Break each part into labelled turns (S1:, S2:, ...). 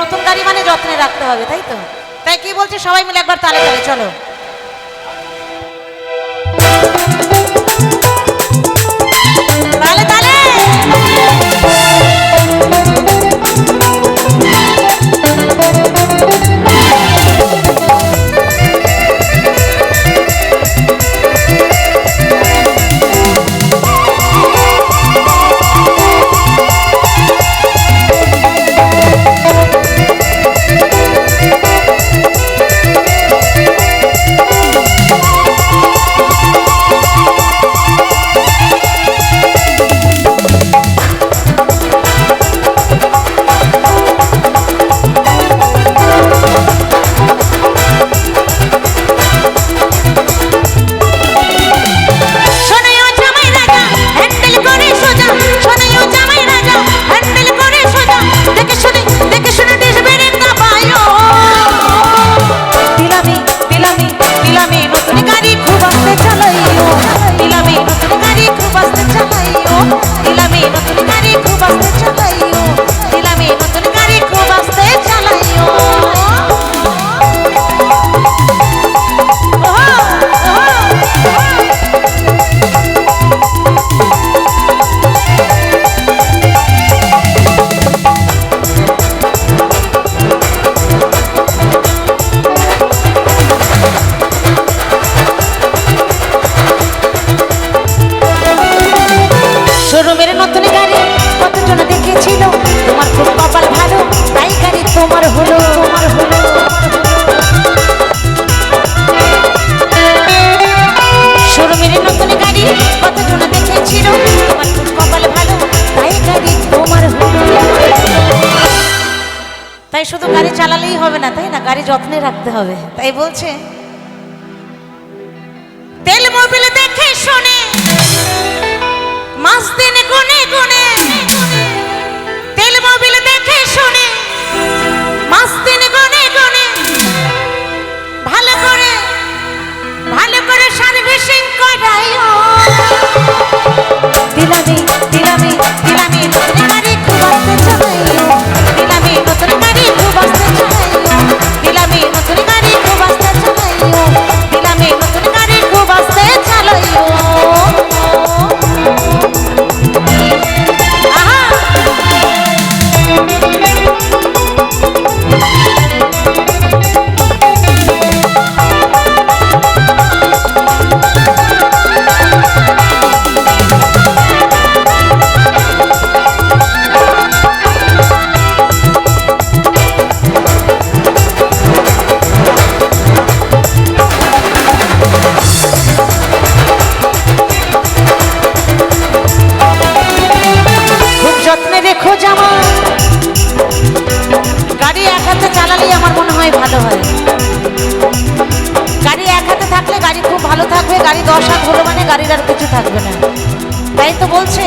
S1: নতুন গাড়ি মানে যত্নে রাখতে হবে, তাই তো? তাই কি বলছে? সবাই মিলে একবার তালে চলো। চালালেই হবে না তাই না? গাড়ি যত্নে রাখতে হবে। তাই বলছে তেল মোবিল দেখে শুনে চালালেই আমার মনে হয় ভালো হয়। গাড়ি এক হাতে থাকলে গাড়ি খুব ভালো থাকবে, গাড়ি দশ হাত হলো মানে গাড়ির আর কিছু থাকবে না। তাই তো বলছে,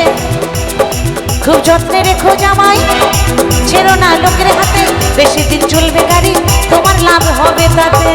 S1: খুব যত্নে রেখো জামাই, ছেড়ো না লোকের হাতে, বেশি দিন চলবে গাড়ি, তোমার লাভ হবে তাতে।